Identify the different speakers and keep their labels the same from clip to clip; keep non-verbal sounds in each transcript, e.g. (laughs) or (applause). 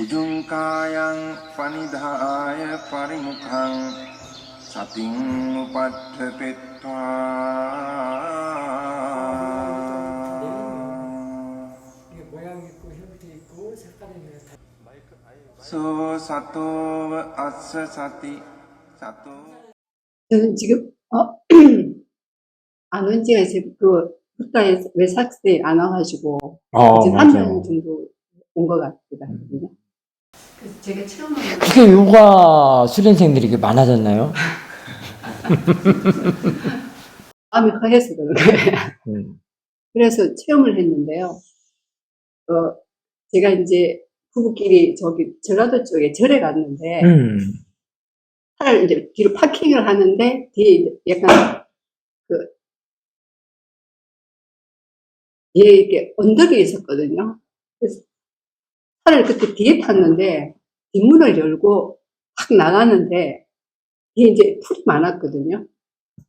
Speaker 1: උජුංකායං පනිදාය පරිමුඛං සතින් උපට්ඨපෙත්වා
Speaker 2: 이게 모양 있고 형태 있고 색깔 있는 거 다.
Speaker 1: සෝ සතෝව අස්ස සති සතෝ
Speaker 3: 저는 지금 어, (clears throat) 안 온 지가 이제 그 국가에 외삭세 안 와가지고
Speaker 4: 아,
Speaker 3: 이제 한
Speaker 4: 맞아요.
Speaker 3: 달 정도 온 것 같거든요. 그래서 제가 체험을
Speaker 4: 그게 요가 수련생들이 이렇게 많아졌나요? (laughs)
Speaker 3: 마음이 허해서 그런 거예요.
Speaker 4: 음.
Speaker 3: 그래서 체험을 했는데요. 어, 제가 이제 부부끼리 저기 전라도 쪽에 절에 갔는데
Speaker 4: 음.
Speaker 3: 차를 이제 뒤로 파킹을 하는데 뒤에 이제 약간 그 뒤에 이렇게 언덕이 있었거든요. 그래서 차를 그때 뒤에 탔는데 뒷문을 열고 확 나가는데 뒤에 이제 풀이 많았거든요.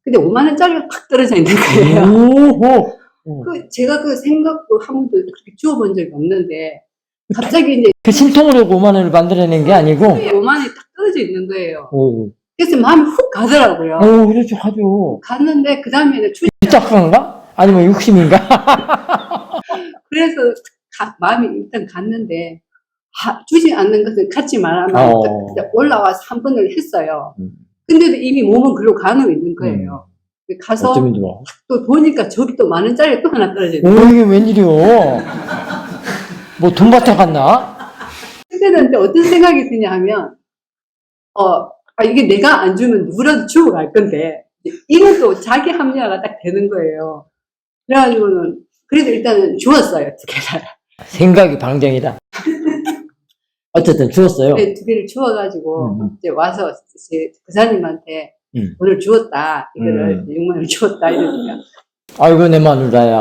Speaker 3: 근데 5만 원짜리가 팍 떨어져 있는 거예요. (laughs) 그 제가 그 생각도 한 번도 그렇게 주워본 적이 없는데 갑자기 이제
Speaker 4: 그 신통으로 5만 원을 만들어낸 게 아니고.
Speaker 3: 5만 원이 딱 떨어져 있는 거예요.
Speaker 4: 오.
Speaker 3: 그래서 마음이 훅 가더라고요.
Speaker 4: 오, 그렇죠, 하죠.
Speaker 3: 갔는데 그 다음에는 주
Speaker 4: 짝사인가? 아니면 욕심인가? (laughs)
Speaker 3: 그래서 가- 마음이 일단 갔는데 아, 주지 않는 것은 갖지 말아만
Speaker 4: 어.
Speaker 3: 올라와서 한 번을 했어요.
Speaker 4: 음.
Speaker 3: 근데도 이미 몸은 글로 가고 있는 거예요. 가서
Speaker 4: 어쩌면 좋아.
Speaker 3: 또 보니까 저기 또 만 원짜리 또 하나 떨어져 있는
Speaker 4: 오, 이게 웬일이요? 뭐 돈밭에 갔나?
Speaker 3: 그때는 근데 어떤 생각이 드냐 하면 어, 아, 이게 내가 안 주면 누구라도 주고 갈 건데 이건 또 자기 합리화가 딱 되는 거예요. 그래가지고는 그래도 일단은 주었어요 두 개를.
Speaker 4: 생각이 방정이다. (laughs) 어쨌든 주었어요.
Speaker 3: 네, 두 개를 주워가지고
Speaker 4: 음, 음.
Speaker 3: 이제 와서 제 부사님한테
Speaker 4: 음.
Speaker 3: 오늘 주었다 이거를
Speaker 4: 음.
Speaker 3: 6만 원 주었다 이러니까
Speaker 4: 아이고, 내 마누라야.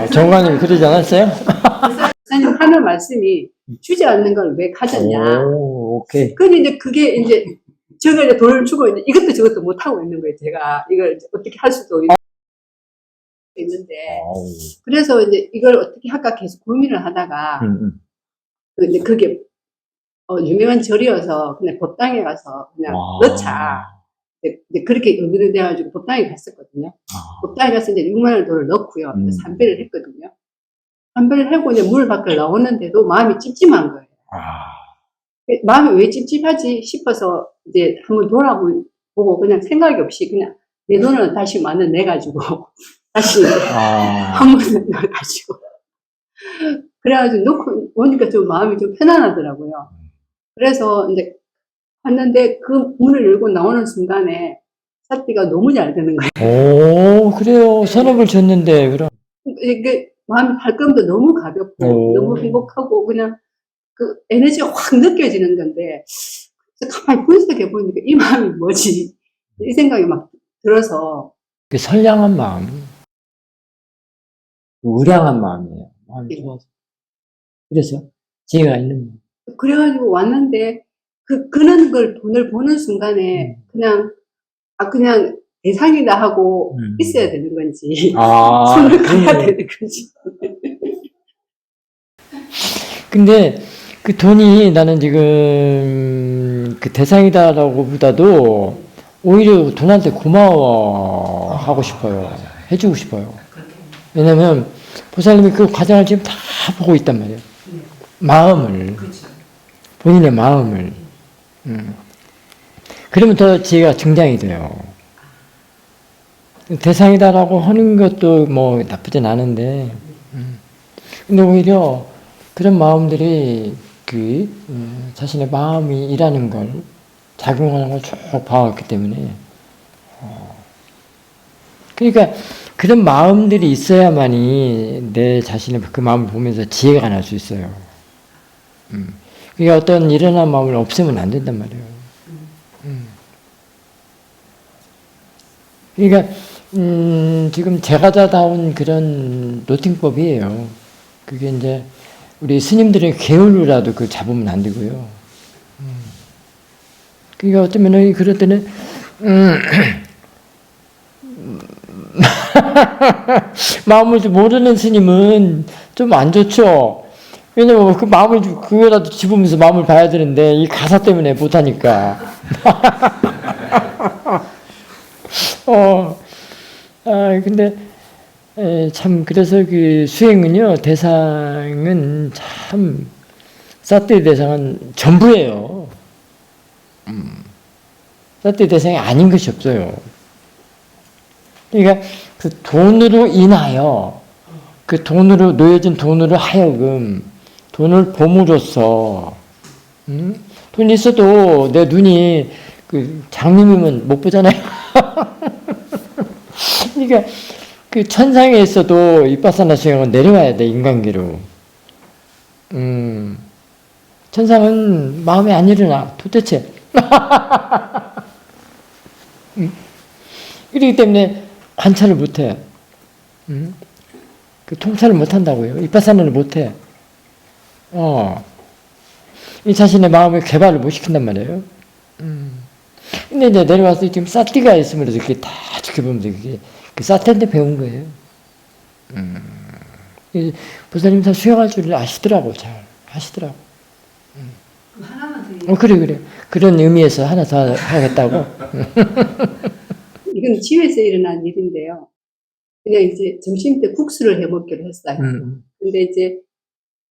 Speaker 3: 아니,
Speaker 4: 정관님이 그러지 않았어요?
Speaker 3: 부사님 하는 말씀이 주지 않는 걸 왜 가졌냐.
Speaker 4: 오, 오케이.
Speaker 3: 근데 이제 그게 이제 제가 이제 돈을 주고 있는 이것도 저것도 못 하고 있는 거예요. 제가 이걸 이제 어떻게 할 수도 있- 있는데
Speaker 4: 아우.
Speaker 3: 그래서 이제 이걸 어떻게 할까 계속 고민을 하다가
Speaker 4: 음, 음.
Speaker 3: 그 이제 그게 어, 유명한 절이어서 그냥 법당에 가서 그냥
Speaker 4: 와.
Speaker 3: 넣자. 이제 이제 그렇게 연결이 돼가지고 법당에 갔었거든요.
Speaker 4: 아.
Speaker 3: 법당에 가서 이제 6만 원 돈을 넣고요.
Speaker 4: 음.
Speaker 3: 삼배를 했거든요. 삼배를 하고 이제 물 밖을 나오는데도 마음이 찝찝한 거예요.
Speaker 4: 아.
Speaker 3: 마음이 왜 찝찝하지 싶어서 이제 한번 돌아보고 그냥 생각이 없이 그냥 내 돈을 다시 만원 내가지고 (laughs) 다시
Speaker 4: 아.
Speaker 3: 한 번에 넣어가지고 그래가지고 놓고 오니까 좀 마음이 좀 편안하더라고요. 그래서 이제 왔는데 그 문을 열고 나오는 순간에 사띠가 너무 잘 되는 거예요.
Speaker 4: 오, 그래요. 선업을 줬는데, 그럼.
Speaker 3: 이게 마음이 발걸음도 너무 가볍고
Speaker 4: 오.
Speaker 3: 너무 행복하고 그냥 그 에너지가 확 느껴지는 건데 가만히 분석해 보니까 이 마음이 뭐지 이 생각이 막 들어서
Speaker 4: 그 선량한 마음. 우량한 마음이에요. 마음이
Speaker 3: 네.
Speaker 4: 좋아서. 그래서, 지혜가 있는 마음.
Speaker 3: 그래가지고 왔는데 그 그런 걸 돈을 보는 순간에
Speaker 4: 음.
Speaker 3: 그냥 아 그냥 대상이다 하고
Speaker 4: 음.
Speaker 3: 있어야 되는 건지
Speaker 4: 아. (laughs)
Speaker 3: 손을 가야. 되는 건지 (laughs)
Speaker 4: 근데 그 돈이 나는 지금 그 대상이다라고 보다도 오히려 돈한테 고마워하고 싶어요. 해주고 싶어요. 왜냐면 보살님이 그 과정을 지금 다 보고 있단 말이에요. 마음을. 본인의 마음을. 음. 그러면 더 지혜가 증장이 돼요. 대상이다라고 하는 것도 뭐 나쁘진 않은데, 음. 근데 오히려 그런 마음들이 그 어, 자신의 마음이 일하는 걸 작용하는 걸 쭉 봐왔기 때문에 어, 그러니까 그런 마음들이 있어야만이 내 자신의 그 마음을 보면서 지혜가 날 수 있어요. 음. 그러니까 어떤 일어난 마음을 없애면 안 된단 말이에요. 음. 그러니까 음, 지금 제가자다운 그런 노팅법이에요. 그게 이제 우리 스님들의 계율로라도 그 잡으면 안 되고요. 음. 그러니까 어쩌면 그럴 때는 음, (laughs) 마음을 좀 모르는 스님은 좀 안 좋죠. 왜냐면 그 마음을, 주- 그거라도 집으면서 마음을 봐야 되는데, 이 가사 때문에 못하니까. (laughs) 어, 아, 근데, 에, 참, 그래서 그 수행은요, 대상은 참, 사태 대상은 전부예요. 음. 사태 대상이 아닌 것이 없어요. 그러니까 그 돈으로 인하여, 그 돈으로, 놓여진 돈으로 하여금, 돈을 봄으로써, 음? 돈이 있어도 내 눈이 그 장님이면 못 보잖아요. (laughs) 그러니까 그 천상에 있어도 이빠사나 수행은 내려와야 돼 인간계로. 음, 천상은 마음에 안 일어나 도대체. (laughs) 음. 그렇기 때문에 관찰을 못해. 음? 그 통찰을 못한다고요. 이빠사나를 못해. 어. 이 자신의 마음의 개발을 못 시킨단 말이에요. 음. 근데 이제 내려와서 지금 사티가 있으면서 이렇게 다 지켜보면서 그게 그 사티한테 배운 거예요. 음. 이 부사님 다 수행할 줄 아시더라고, 잘. 아시더라고.
Speaker 3: 하나만 더
Speaker 4: 어, 그래, 그래. 그런 의미에서 하나 더 하겠다고. (laughs)
Speaker 3: 이건 집에서 일어난 일인데요. 그냥 이제 점심 때 국수를 해 먹기로 했어요.
Speaker 4: 음.
Speaker 3: 근데 이제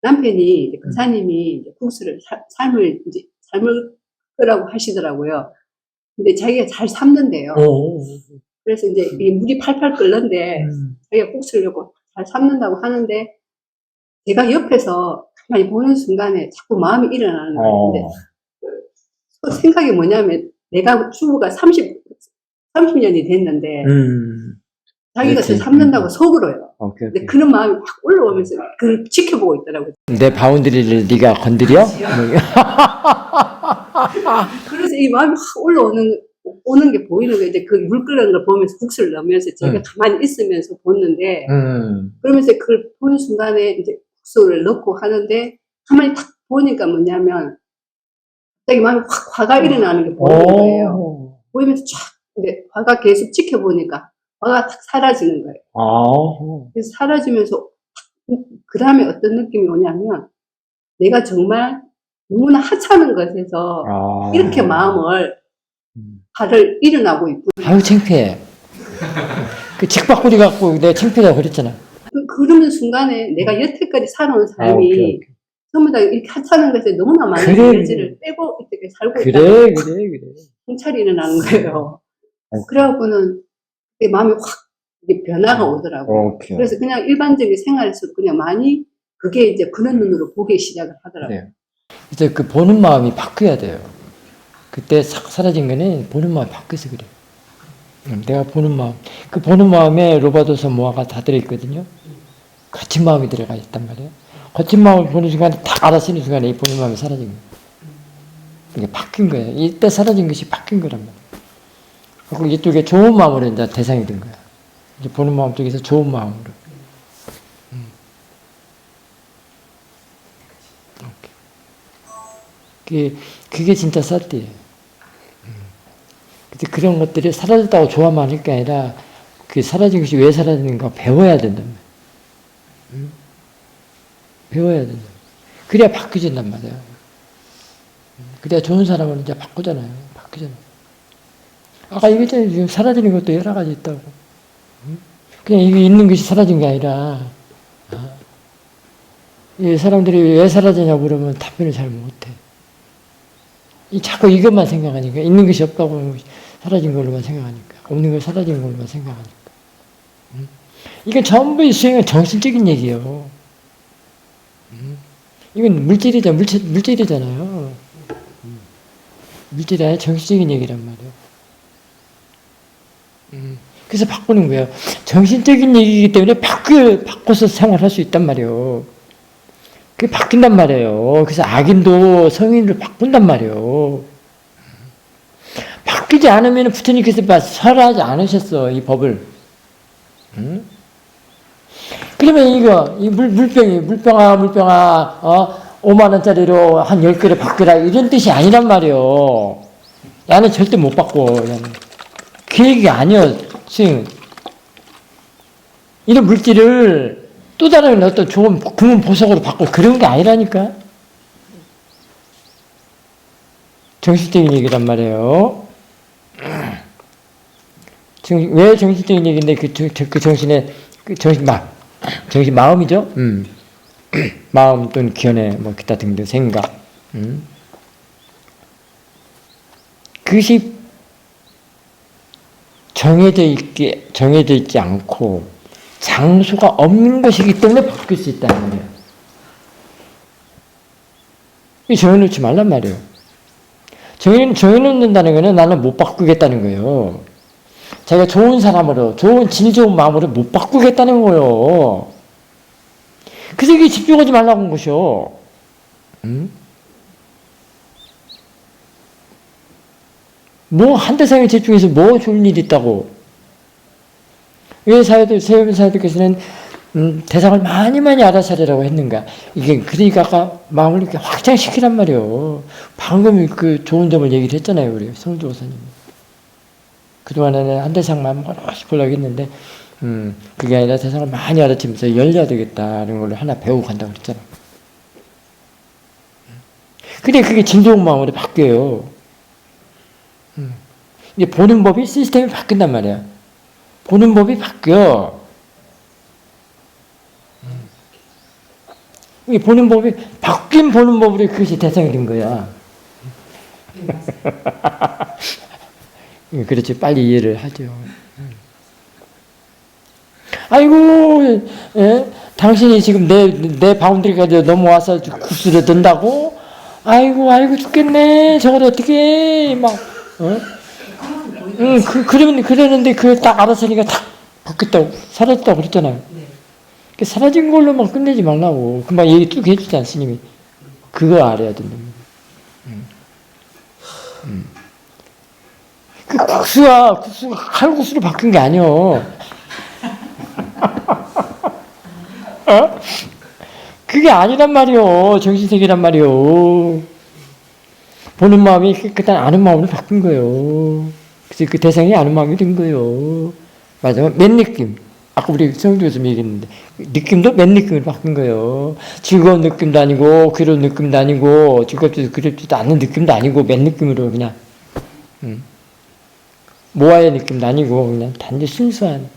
Speaker 3: 남편이 그사님이 이제 국수를 사- 삶을 이제 삶을 거라고 하시더라고요. 근데 자기가 잘 삶는데요.
Speaker 4: 오.
Speaker 3: 그래서 이제 이 물이 팔팔 끓는데
Speaker 4: 음.
Speaker 3: 자기가 국수를 잘 삶는다고 하는데 제가 옆에서 가만히 보는 순간에 자꾸 마음이 일어나는 거예요.
Speaker 4: 어.
Speaker 3: 그 생각이 뭐냐면 내가 주부가 30, 30년이 됐는데
Speaker 4: 음.
Speaker 3: 자기가 저
Speaker 4: 그렇지.
Speaker 3: 삶는다고 속으로요.
Speaker 4: 오케이,
Speaker 3: 근데
Speaker 4: 오케이.
Speaker 3: 그런 마음이 확 올라오면서 그걸 지켜보고 있더라고요.
Speaker 4: 내 바운드리를 네가 건드려? (laughs)
Speaker 3: 그래서 이 마음이 확 올라오는 오는 게 보이는 거예요. 이제 그 물 끓는 걸 보면서 국수를 넣으면서 제가
Speaker 4: 음.
Speaker 3: 가만히 있으면서 보는데
Speaker 4: 음.
Speaker 3: 그러면서 그걸 보는 순간에 이제 국수를 넣고 하는데 가만히 탁 보니까 뭐냐면 갑자기 마음이 확 화가 일어나는 게 보이는 거예요.
Speaker 4: 오.
Speaker 3: 보이면서 쫙 근데 화가 계속 지켜보니까 화가 탁 사라지는 거예요.
Speaker 4: 아.
Speaker 3: 그래서 사라지면서 그 다음에 어떤 느낌이 오냐면 내가 정말 너무나 하찮은 것에서
Speaker 4: 아.
Speaker 3: 이렇게 마음을
Speaker 4: 음.
Speaker 3: 화를 일어나고 있구나.
Speaker 4: 아유 창피해. 그 직박구리 갖고 내가 창피하다고 그랬잖아.
Speaker 3: 그- 그러는 순간에 내가 여태까지 살아온
Speaker 4: 아,
Speaker 3: 삶이
Speaker 4: 오케이, 오케이.
Speaker 3: 전부 다 이렇게 하찮은 것에 너무나 많은
Speaker 4: 그래.
Speaker 3: 에너지를 빼고 이렇게 살고
Speaker 4: 그래
Speaker 3: 있다는
Speaker 4: 그래 그래.
Speaker 3: 통찰이 일어나는 거예요.
Speaker 4: 어.
Speaker 3: 그래갖고는 내 마음이 확 이게 변화가 오더라고요.
Speaker 4: 오케이.
Speaker 3: 그래서 그냥 일반적인 생활에서 그냥 많이 그게 이제 그런 눈으로 보기 시작을 하더라고요.
Speaker 4: 그래요. 그래서 그 보는 마음이 바뀌어야 돼요. 그때 싹 사라진 거는 보는 마음이 바뀌어서 그래. 음, 내가 보는 마음. 그 보는 마음에 로바도서 모아가 다 들어있거든요. 거친 마음이 들어가 있단 말이에요. 거친 마음을 보는 순간에 딱 알아쓰는 순간에 이 보는 마음이 사라진 거예요. 이게 바뀐 거예요. 이때 사라진 것이 바뀐 거란 말이에요. 그리고 이쪽에 좋은 마음으로 이제 대상이 된 거야. 이제 보는 마음 쪽에서 좋은 마음으로. 음. 그게, 그게 진짜 쌀띠예요. 근데 그런 것들이 사라졌다고 좋아만 할 게 아니라 그 사라진 것이 왜 사라지는가 배워야 된단 말이에요. 음? 배워야 된다. 그래야 바뀌어진단 말이에요. 음, 그래야 좋은 사람은 이제 바꾸잖아요. 바뀌잖아요. 아까 얘기했잖아요. 사라지는 것도 여러 가지 있다고. 음? 그냥 이게 있는 것이 사라진 게 아니라, 아, 이 사람들이 왜 사라지냐고 그러면 답변을 잘 못해. 이 자꾸 이것만 생각하니까 있는 것이 없다고 사라진 걸로만 생각하니까 없는 걸 사라진 걸로만 생각하니까 음? 이건 전부 이 수행은 정신적인 얘기예요. 음? 이건 물질이자 물질 물질이잖아요. 음. 물질이 아니라 정신적인 얘기란 말이에요. 음. 그래서 바꾸는 거예요. 정신적인 얘기이기 때문에 바뀌어 바꿔서 생활할 수 있단 말이에요. 그게 바뀐단 말이에요. 그래서 악인도 성인을 바꾼단 말이에요. 바뀌지 않으면 부처님께서 설하지 않으셨어, 이 법을. 응? 그러면 이거, 이 물, 물병이, 물병아, 물병아, 어, 5만원짜리로 한 10개를 바뀌라, 이런 뜻이 아니란 말이에요. 야는 절대 못 바꿔, 야는. 그 얘기가 스윙은. 이런 물질을 또 다른 어떤 좋은 금은 보석으로 바꿔 그런 게 아니라니까. 정신적인 얘기란 말이에요. 정, 왜 정신적인 얘기인데 그, 저- 저- 그 정신의 그 정신 마 정신 마음이죠. 음. (clears throat) 마음 또는 견해 뭐 기타 등등 생각. 음. 그것이 정해져 있게 정해져 있지 않고 장소가 없는 것이기 때문에 바뀔 수 있다는 거예요. 이 정해놓지 말란 말이에요. 정해, 정해놓는다는 거는 나는 못 바꾸겠다는 거예요. 자기가 좋은 사람으로, 좋은, 질 좋은 마음으로 못 바꾸겠다는 거예요. 그래서 이게 집중하지 말라고 한 것이요. 응? 뭐, 한 대상에 집중해서 뭐 좋은 일이 있다고. 왜 사회들, 세운 사회들께서는 음, 대상을 많이 많이 알아차리라고 했는가. 이게, 그러니까 아까 마음을 이렇게 확장시키란 말이에요. 방금 그 좋은 점을 얘기를 했잖아요, 우리 성주 교사님. 그 동안에는 한 대상만 하나씩 보려고 했는데, 음, 그게 아니라 대상을 많이 알아치면서 열려야 되겠다는 걸 하나 배우고 간다고 그랬잖아. 근데 그게 진정 마음으로 바뀌어요. 음. 이제 보는 법이 시스템이 바뀐단 말이야. 보는 법이 바뀌어. 이 보는 법이 바뀐 보는 법으로 그것이 대상이 된 거야. (laughs) 그렇지 빨리 이해를 하죠. 아이고, 예? 당신이 지금 내, 내 바운드리까지 넘어와서 국수를 든다고? 아이고, 아이고, 죽겠네. 저걸 어떻게, 막, 어? 응, 그, 그러면, 그러는데 그걸 딱 알았으니까 탁 바뀌었다고, 사라졌다고 그랬잖아요. 그 사라진 걸로만 끝내지 말라고. 금방 얘기 쭉 해주지 않습니까? 그거 알아야 된다. 음. 음. 그 국수가, 국수가 칼국수로 바뀐 게 아니요. (laughs) 어? 그게 아니란 말이요. 정신세계란 말이요. 보는 마음이 깨끗한 아는 마음으로 바뀐 거예요. 그래서 그 대상이 아는 마음이 된 거예요. 맞아요. 맨 느낌. 아까 우리 성주에서 얘기했는데 느낌도 맨 느낌으로 바뀐 거예요. 즐거운 느낌도 아니고 괴로운 느낌도 아니고 즐겁지도 그립지도 않는 느낌도 아니고 맨 느낌으로 그냥 음. 모아의 느낌도 아니고 그냥 단지 순수한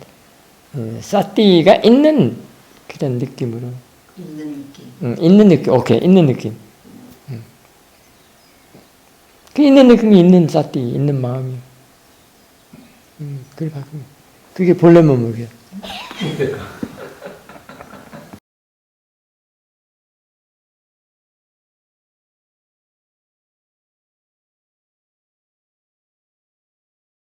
Speaker 4: 어, 싸띠가 있는 그런 느낌으로
Speaker 5: 있는 느낌.
Speaker 4: 음, 있는 느낌 오케이 있는 느낌 음. 그 있는 느낌이 있는 싸띠 있는 마음이 음, 그래 바꾸면 그게 본래 몸무게야